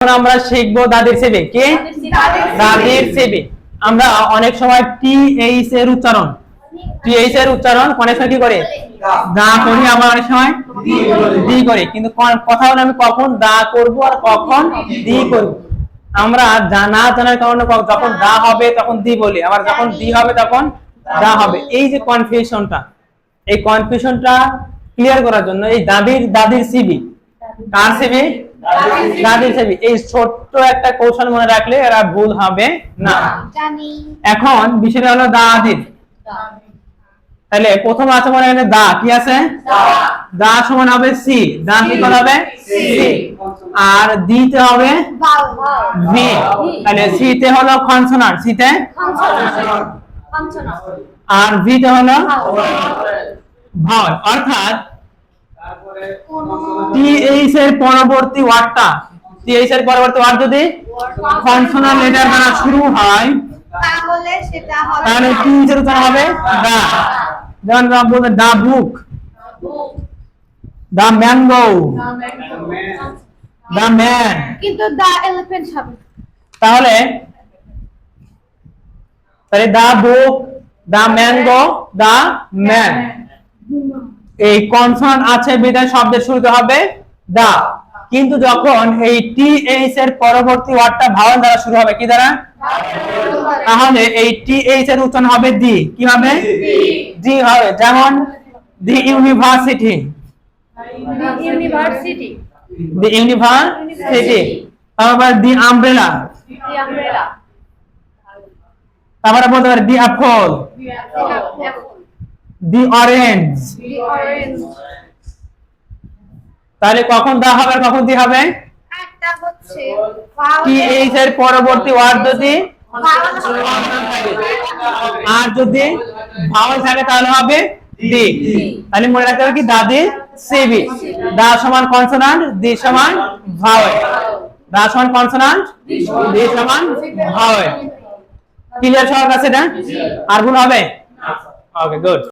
এখন আমরা শিখব দাদির সেবে কে? দাদির সেবে আমরা অনেক সময় টি এইচ এর উচ্চারণ টি এইচ এর উচ্চারণ অনেক সময় কি করে? দা। করি আমরা অনেক সময়? দি করি। কিন্তু কথা হলো আমি কখন দা করব আর কখন দি করব? আমরা জানা জানার কারণে যখন দা হবে তখন দি বলি। আবার যখন দি হবে তখন দা হবে। এই যে কনফিউশনটা এই কনফিউশনটা ক্লিয়ার করার জন্য এই দাদির দাদির সিবি কার সিবি সিবি এই ছোট্ট একটা কৌশল মনে রাখলে এরা ভুল হবে না। এখন বিষয়টা হলো দাদির। তাহলে প্রথম আছে মনে এখানে দা। কি আছে? দা। সমান হবে সি। দা কি হবে? সি। আর দিতে হবে ভি। তাহলে সি তে হলো কনসোনান্ট সি তে আর ভি তে হলো ভাওয়াল অর্থাৎ টি এর পরবর্তী ওয়ার্ডটা টি এর পরবর্তী ওয়ার্ড যদি কনসোনান্ট লেটার দ্বারা শুরু হয় তাহলে সেটা হবে তাহলে টি এইচ এর উচ্চারণ হবে দা যেমন আমরা বলতে দা book the mango the man. কিন্তু দা এলিফ্যান্ট হবে। তাহলে তাহলে the book the mango the man. এই কনসোনান্ট আছে বিদায় শব্দের শুরুতে হবে দা। কিন্তু যখন এই টি এইচ এর পরবর্তী ওয়ার্ডটা ভাওয়াল দ্বারা শুরু হবে কি দ্বারা? তাহলে এই টি এইচ এর উচ্চারণ হবে দি কি হবে? দি হবে যেমন the university university the university তারপর দি আমব্রেলা দি আমব্রেলা তারপরে বলতে পারি দি অ্যাপল দি অরেঞ্জ তাহলে কখন দা হবে কখন দি হবে? একটা হচ্ছে টি এইচ এর পরবর্তী ওয়ার্ড যদি? আর যদি ভাওয়াল থাকে তাহলে হবে দি। তাহলে মনে রাখতে হবে কি? দাদি সিবি। দা সমান কনসোনান্ট দি সমান ভাওয়াল দা সমান কনসোনান্ট দি সমান ভাওয়াল ক্লিয়ার সবার কাছে না আর ভুল হবে? Okay good